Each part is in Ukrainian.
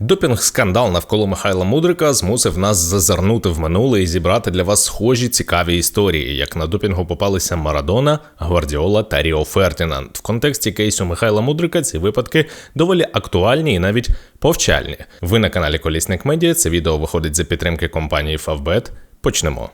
Допінг-скандал навколо Михайла Мудрика змусив нас зазирнути в минуле і зібрати для вас схожі цікаві історії, як на допінгу попалися Марадона, Гвардіола та Ріо Фердінанд. В контексті кейсу Михайла Мудрика ці випадки доволі актуальні і навіть повчальні. Ви на каналі Колісник Медіа. Це відео виходить за підтримки компанії Favbet. Почнемо.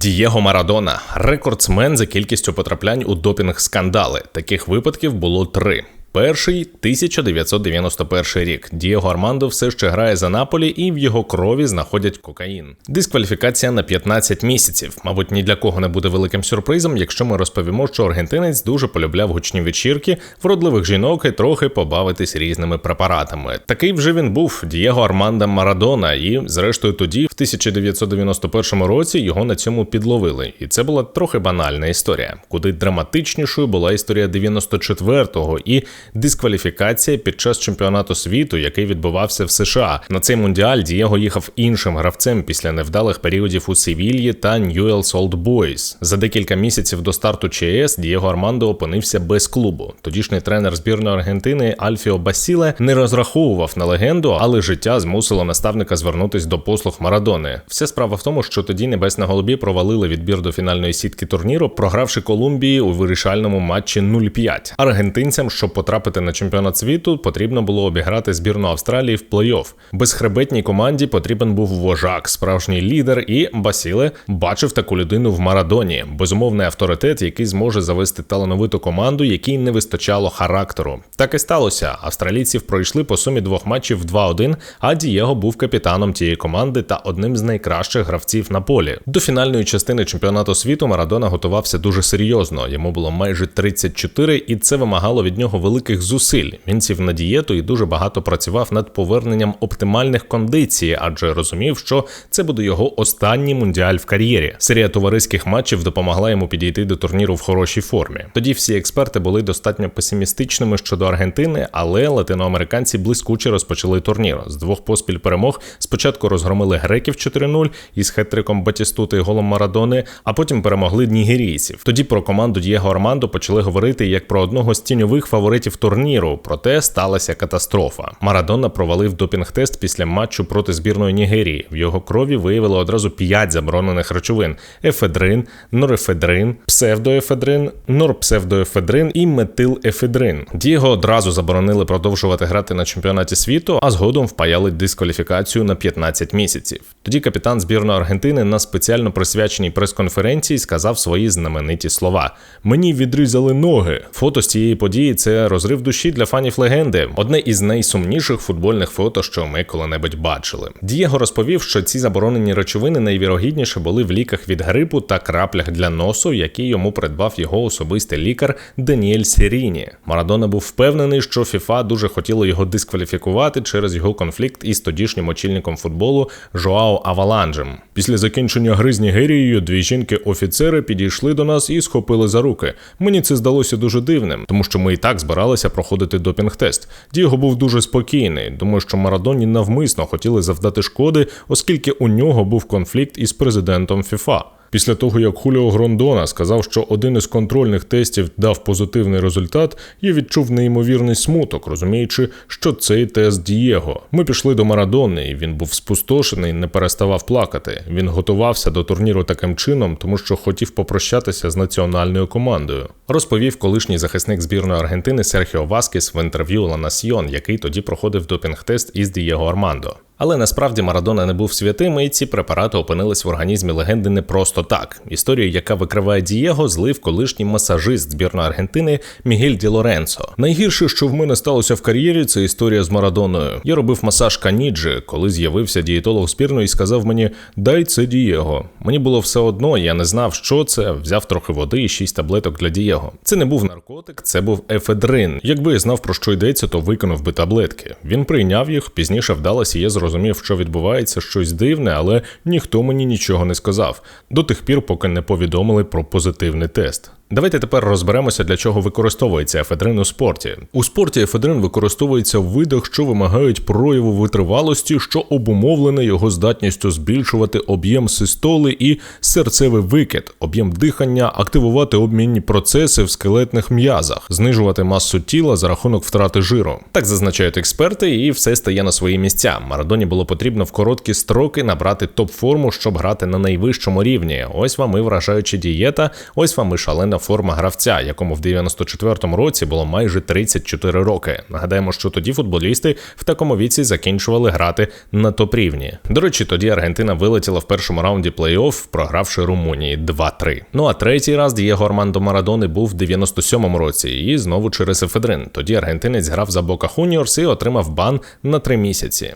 Дієго Марадона рекордсмен за кількістю потраплянь у допінг-скандали. Таких випадків було три. Перший 1991 рік. Дієго Армандо все ще грає за Наполі, і в його крові знаходять кокаїн. Дискваліфікація на 15 місяців. Мабуть, ні для кого не буде великим сюрпризом, якщо ми розповімо, що аргентинець дуже полюбляв гучні вечірки, вродливих жінок і трохи побавитись різними препаратами. Такий вже він був Дієго Армандо Марадона, і, зрештою, тоді, в 1991 році, його на цьому підловили. І це була трохи банальна історія. Куди драматичнішою була історія 94-го і дискваліфікація під час чемпіонату світу, який відбувався в США. На цей мундіаль Дієго їхав іншим гравцем після невдалих періодів у Севільї та Ньюелс Олд Бойс. За декілька місяців до старту ЧС Дієго Армандо опинився без клубу. Тодішній тренер збірної Аргентини Альфіо Басіле не розраховував на легенду, але життя змусило наставника звернутись до послуг Марадони. Вся справа в тому, що тоді небесна голубі провалили відбір до фінальної сітки турніру, програвши Колумбії у вирішальному матчі 0-5. Аргентинцям, що потрапили потрапити на чемпіонат світу, потрібно було обіграти збірну Австралії в плей-офф. Безхребетній команді потрібен був вожак, справжній лідер, і Басіле бачив таку людину в Марадоні, безумовний авторитет, який зможе завести талановиту команду, якій не вистачало характеру. Так і сталося. Австралійців пройшли по сумі двох матчів 2-1, а Дієго був капітаном тієї команди та одним з найкращих гравців на полі. До фінальної частини чемпіонату світу Марадона готувався дуже серйозно. Йому було майже 34, і це вимагало від нього великих великих зусиль. Він сів на дієту і дуже багато працював над поверненням оптимальних кондицій, адже розумів, що це буде його останній мундіаль в кар'єрі. Серія товариських матчів допомогла йому підійти до турніру в хорошій формі. Тоді всі експерти були достатньо песимістичними щодо Аргентини, але латиноамериканці блискуче розпочали турнір. З двох поспіль перемог спочатку розгромили греків 4-0 із хет-триком Батістути і голом Марадони, а потім перемогли нігерійців. Тоді про команду Дієго Армандо почали говорити як про одного з тіньових фаворитів учасників турніру, проте сталася катастрофа. Марадона провалив допінг-тест після матчу проти збірної Нігерії. В його крові виявили одразу п'ять заборонених речовин: ефедрин, норефедрин, псевдоефедрин, норпсевдоефедрин і метилефедрин. Дієго одразу заборонили продовжувати грати на чемпіонаті світу, а згодом впаяли дискваліфікацію на 15 місяців. Тоді капітан збірної Аргентини на спеціально присвяченій прес-конференції сказав свої знамениті слова: Мені відрізали ноги. Фото з цієї події це роз розрив душі для фанів легенди. Одне із найсумніших футбольних фото, що ми коли-небудь бачили. Дієго розповів, що ці заборонені речовини найвірогідніше були в ліках від грипу та краплях для носу, які йому придбав його особистий лікар Даніель Сіріні. Марадона був впевнений, що ФІФА дуже хотіло його дискваліфікувати через його конфлікт із тодішнім очільником футболу Жоао Аваланджем. Після закінчення гри з Нігерією дві жінки-офіцери підійшли до нас і схопили за руки. Мені це здалося дуже дивним, тому що ми і так збирали збиралися проходити допінг-тест. Дієго був дуже спокійний. Думаю, що Марадоні навмисно хотіли завдати шкоди, оскільки у нього був конфлікт із президентом ФІФА. Після того, як Хуліо Грондона сказав, що один із контрольних тестів дав позитивний результат, я відчув неймовірний смуток, розуміючи, що цей тест Дієго. Ми пішли до Марадони, і він був спустошений, не переставав плакати. Він готувався до турніру таким чином, тому що хотів попрощатися з національною командою. Розповів колишній захисник збірної Аргентини Серхіо Васкіс в інтерв'ю Ла Насьйон, який тоді проходив допінг-тест із Дієго Армандо. Але насправді Марадона не був святим, і ці препарати опинились в організмі легенди не просто так. Історію, яка викриває Дієго, злив колишній масажист збірної Аргентини Мігель Ді Лоренцо. Найгірше, що в мене сталося в кар'єрі, це історія з Марадоною. Я робив масаж Каніджі, коли з'явився дієтолог збірної і сказав мені Дай це Дієго. Мені було все одно, я не знав, що це. Взяв трохи води і шість таблеток для Дієго. Це не був наркотик, це був ефедрин. Якби я знав про що йдеться, то виконав би таблетки. Він прийняв їх, пізніше вдалося є зрозуміти зрозумів, що відбувається щось дивне, але ніхто мені нічого не сказав до тих пір, поки не повідомили про позитивний тест. Давайте тепер розберемося, для чого використовується ефедрин у спорті. У спорті ефедрин використовується в видах, що вимагають прояву витривалості, що обумовлене його здатністю збільшувати об'єм систоли і серцевий викид, об'єм дихання, активувати обмінні процеси в скелетних м'язах, знижувати масу тіла за рахунок втрати жиру. Так зазначають експерти, і все стає на свої місця. Марадоні було потрібно в короткі строки набрати топ-форму, щоб грати на найвищому рівні. Ось вам і вражаюча дієта, ось вам і шалена форма гравця, якому в 94-му році було майже 34 роки. Нагадаємо, що тоді футболісти в такому віці закінчували грати на топ-рівні. До речі, тоді Аргентина вилетіла в першому раунді плей-офф, програвши Румунії 2-3. Ну а третій раз Дієго Армандо Марадони був в 97-му році, і знову через ефедрин. Тоді аргентинець грав за Бока Хуніорс і отримав бан на три місяці.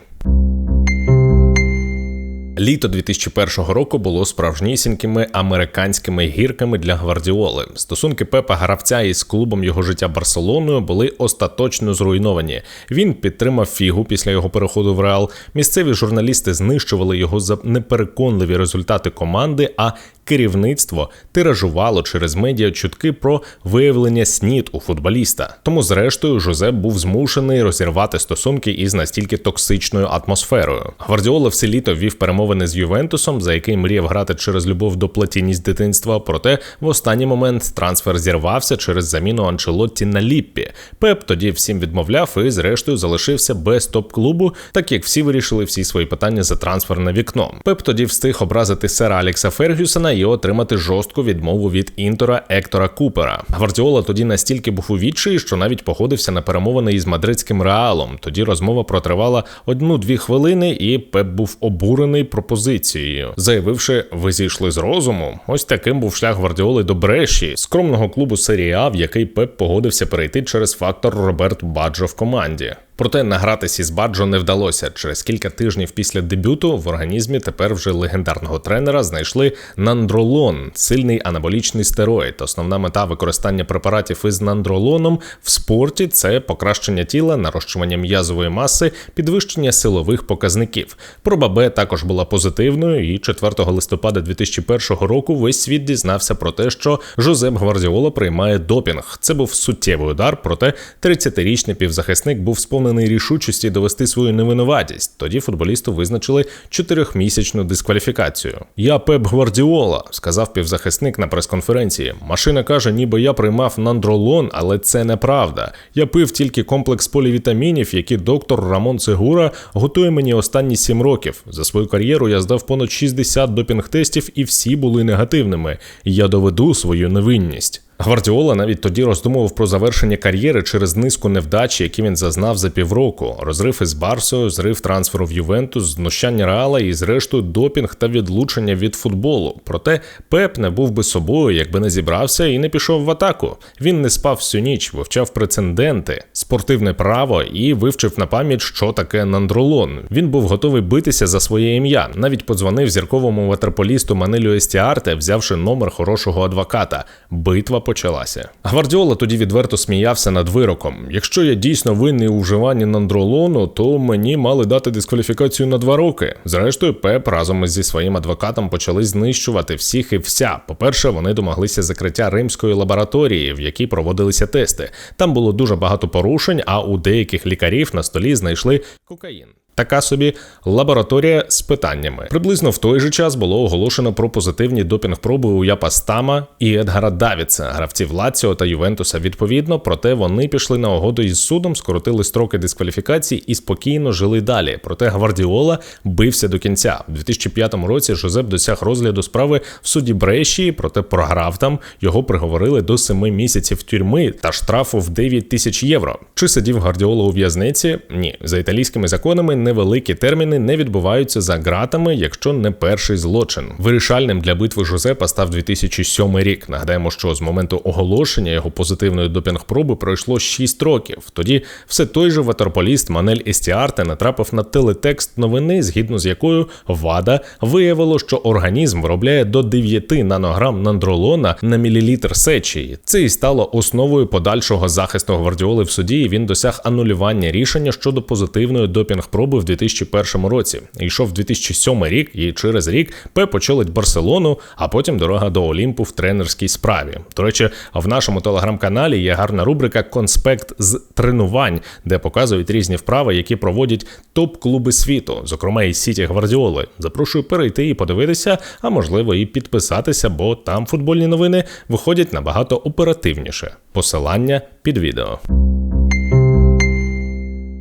Літо 2001 року було справжнісінькими американськими гірками для гвардіоли. Стосунки Пепа гравця із клубом його життя Барселоною були остаточно зруйновані. Він підтримав фігу після його переходу в Реал. Місцеві журналісти знищували його за непереконливі результати команди. А керівництво тиражувало через медіа чутки про виявлення снід у футболіста. Тому, зрештою, Жозеп був змушений розірвати стосунки із настільки токсичною атмосферою. Гвардіола все літо вів перемовини з Ювентусом, за який мріяв грати через любов до платіні з дитинства. Проте в останній момент трансфер зірвався через заміну Анчелотті на Ліппі. Пеп тоді всім відмовляв і, зрештою, залишився без топ-клубу, так як всі вирішили всі свої питання за трансфер на вікно. Пеп тоді встиг образити сера Алекса Фергюсона і отримати жорстку відмову від інтора Ектора Купера. Гвардіола тоді настільки був у відчаї, що навіть погодився на перемовини із мадридським реалом. Тоді розмова протривала одну-дві хвилини, і Пеп був обурений пропозицією, заявивши, ви зійшли з розуму. Ось таким був шлях Гвардіоли до Бреші, скромного клубу серії А, в який Пеп погодився перейти через фактор Роберт Баджо в команді. Проте награтися із Баджо не вдалося. Через кілька тижнів після дебюту в організмі тепер вже легендарного тренера знайшли нандролон, сильний анаболічний стероїд. Основна мета використання препаратів із нандролоном в спорті це покращення тіла, нарощування м'язової маси, підвищення силових показників. Проба Б також була позитивною, і 4 листопада 2001 року весь світ дізнався про те, що Жозеп Гвардіола приймає допінг. Це був суттєвий удар, проте 30-річний півзахисник був сповнений сповнений рішучості довести свою невинуватість. Тоді футболісту визначили чотирьохмісячну дискваліфікацію. Я Пеп Гвардіола, сказав півзахисник на прес-конференції. Машина каже, ніби я приймав нандролон, але це неправда. Я пив тільки комплекс полівітамінів, які доктор Рамон Цегура готує мені останні сім років. За свою кар'єру я здав понад 60 допінг-тестів, і всі були негативними. Я доведу свою невинність. Гвардіола навіть тоді роздумував про завершення кар'єри через низку невдач, які він зазнав за півроку: розрив із Барсою, зрив трансферу в Ювентус, знущання реала і, зрештою, допінг та відлучення від футболу. Проте Пеп не був би собою, якби не зібрався і не пішов в атаку. Він не спав всю ніч, вивчав прецеденти, спортивне право і вивчив на пам'ять, що таке нандролон. Він був готовий битися за своє ім'я. Навіть подзвонив зірковому ватерполісту Манелю Естіарте, взявши номер хорошого адвоката. Битва почалася. Гвардіола тоді відверто сміявся над вироком. Якщо я дійсно винний у вживанні нандролону, то мені мали дати дискваліфікацію на два роки. Зрештою, Пеп разом зі своїм адвокатом почали знищувати всіх і вся. По-перше, вони домоглися закриття римської лабораторії, в якій проводилися тести. Там було дуже багато порушень, а у деяких лікарів на столі знайшли кокаїн. Така собі лабораторія з питаннями. Приблизно в той же час було оголошено про позитивні допінг-проби у Япа Стама і Едгара Давіца, гравців Лаціо та Ювентуса. Відповідно, проте вони пішли на угоду із судом, скоротили строки дискваліфікації і спокійно жили далі. Проте Гвардіола бився до кінця. У 2005 році Жозеп досяг розгляду справи в суді Брешії, проте програв там. Його приговорили до семи місяців тюрми та штрафу в 9 тисяч євро. Чи сидів Гвардіола у в'язниці? Ні, за італійськими законами невеликі терміни не відбуваються за ґратами, якщо не перший злочин. Вирішальним для битви Жозепа став 2007 рік. Нагадаємо, що з моменту оголошення його позитивної допінг-проби пройшло 6 років. Тоді все той же ватерполіст Манель Естіарте натрапив на телетекст новини, згідно з якою ВАДА виявило, що організм виробляє до 9 нанограм нандролона на мілілітр сечі. Це і стало основою подальшого захисту гвардіоли в суді. і Він досяг анулювання рішення щодо позитивної допінг-проби клуби в 2001 році. Йшов 2007 рік, і через рік Пеп очолить Барселону, а потім дорога до Олімпу в тренерській справі. До речі, в нашому телеграм-каналі є гарна рубрика Конспект з тренувань, де показують різні вправи, які проводять топ-клуби світу, зокрема і Сіті Гвардіоли. Запрошую перейти і подивитися, а можливо і підписатися, бо там футбольні новини виходять набагато оперативніше. Посилання під відео.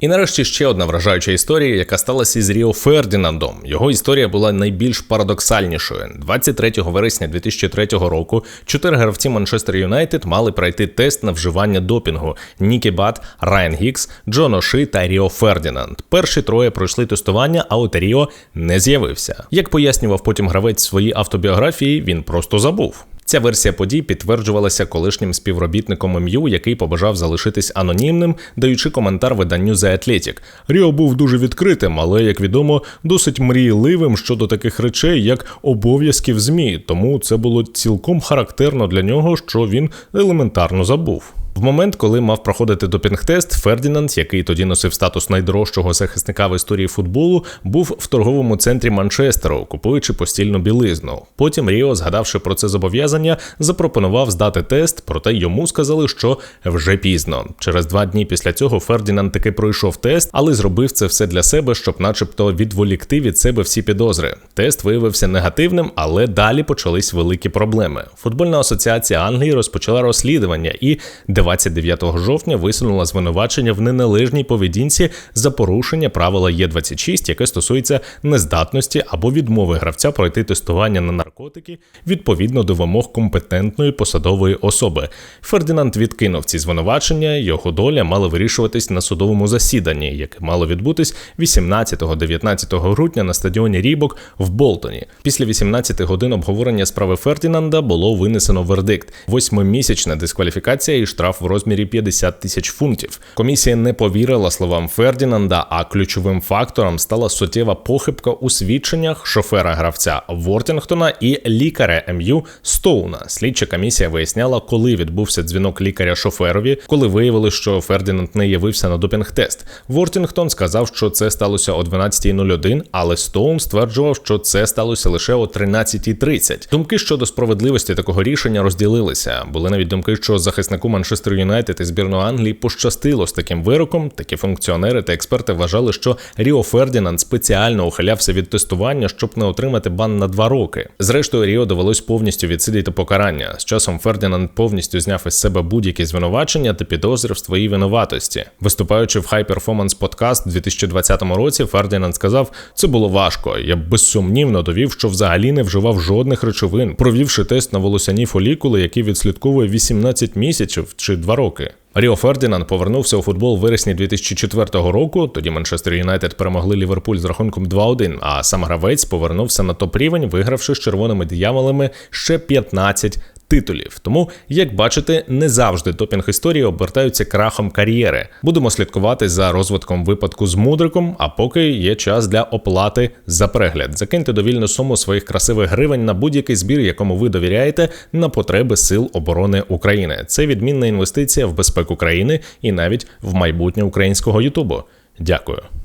І нарешті ще одна вражаюча історія, яка сталася із Ріо Фердінандом. Його історія була найбільш парадоксальнішою. 23 вересня 2003 року чотири гравці Манчестер Юнайтед мали пройти тест на вживання допінгу: Нікі Бат, Райан Гікс, Джон Оши та Ріо Фердінанд. Перші троє пройшли тестування, а от Ріо не з'явився. Як пояснював потім гравець в своїй автобіографії, він просто забув. Ця версія подій підтверджувалася колишнім співробітником МЮ, який побажав залишитись анонімним, даючи коментар виданню The Athletic. Ріо був дуже відкритим, але, як відомо, досить мрійливим щодо таких речей, як обов'язків змі. Тому це було цілком характерно для нього, що він елементарно забув. В момент, коли мав проходити допінг-тест, Фердінанд, який тоді носив статус найдорожчого захисника в історії футболу, був в торговому центрі Манчестеру, купуючи постільну білизну. Потім Ріо, згадавши про це зобов'язання, запропонував здати тест, проте йому сказали, що вже пізно. Через два дні після цього Фердінанд таки пройшов тест, але зробив це все для себе, щоб, начебто, відволікти від себе всі підозри. Тест виявився негативним, але далі почались великі проблеми. Футбольна асоціація Англії розпочала розслідування і 29 жовтня висунула звинувачення в неналежній поведінці за порушення правила Є26, яке стосується нездатності або відмови гравця пройти тестування на наркотики відповідно до вимог компетентної посадової особи. Фердинанд відкинув ці звинувачення. Його доля мала вирішуватись на судовому засіданні, яке мало відбутись 18-19 грудня на стадіоні Рібок в Болтоні. Після 18 годин обговорення справи Фердінанда було винесено вердикт: восьмимісячна дискваліфікація і штраф в розмірі 50 тисяч фунтів. Комісія не повірила словам Фердінанда, а ключовим фактором стала суттєва похибка у свідченнях шофера гравця Вортінгтона і лікаря МЮ Стоуна. Слідча комісія виясняла, коли відбувся дзвінок лікаря шоферові, коли виявили, що Фердінанд не явився на допінг-тест. Вортінгтон сказав, що це сталося о 12.01, але Стоун стверджував, що це сталося лише о 13.30. Думки щодо справедливості такого рішення розділилися. Були навіть думки, що захиснику Манчестер Юнайтед і збірну Англії пощастило з таким вироком. Такі функціонери та експерти вважали, що Ріо Фердінанд спеціально ухилявся від тестування, щоб не отримати бан на два роки. Зрештою, Ріо довелось повністю відсидіти покарання. З часом Фердінанд повністю зняв із себе будь-які звинувачення та підозри в своїй винуватості. Виступаючи в High Performance Podcast у 2020 році, Фердінанд сказав: це було важко. Я безсумнівно довів, що взагалі не вживав жодних речовин, провівши тест на волосяні фолікули, які відслідковує 18 місяців чи 2 роки. Ріо Фердінанд повернувся у футбол в вересні 2004 року. Тоді Манчестер Юнайтед перемогли Ліверпуль з рахунком 2-1, А сам гравець повернувся на топ рівень, вигравши з червоними дияволами ще 15 титулів. Тому, як бачите, не завжди допінг історії обертаються крахом кар'єри. Будемо слідкувати за розвитком випадку з мудриком, а поки є час для оплати за перегляд. Закиньте довільну суму своїх красивих гривень на будь-який збір, якому ви довіряєте, на потреби Сил оборони України. Це відмінна інвестиція в безпеку країни і навіть в майбутнє українського Ютубу. Дякую.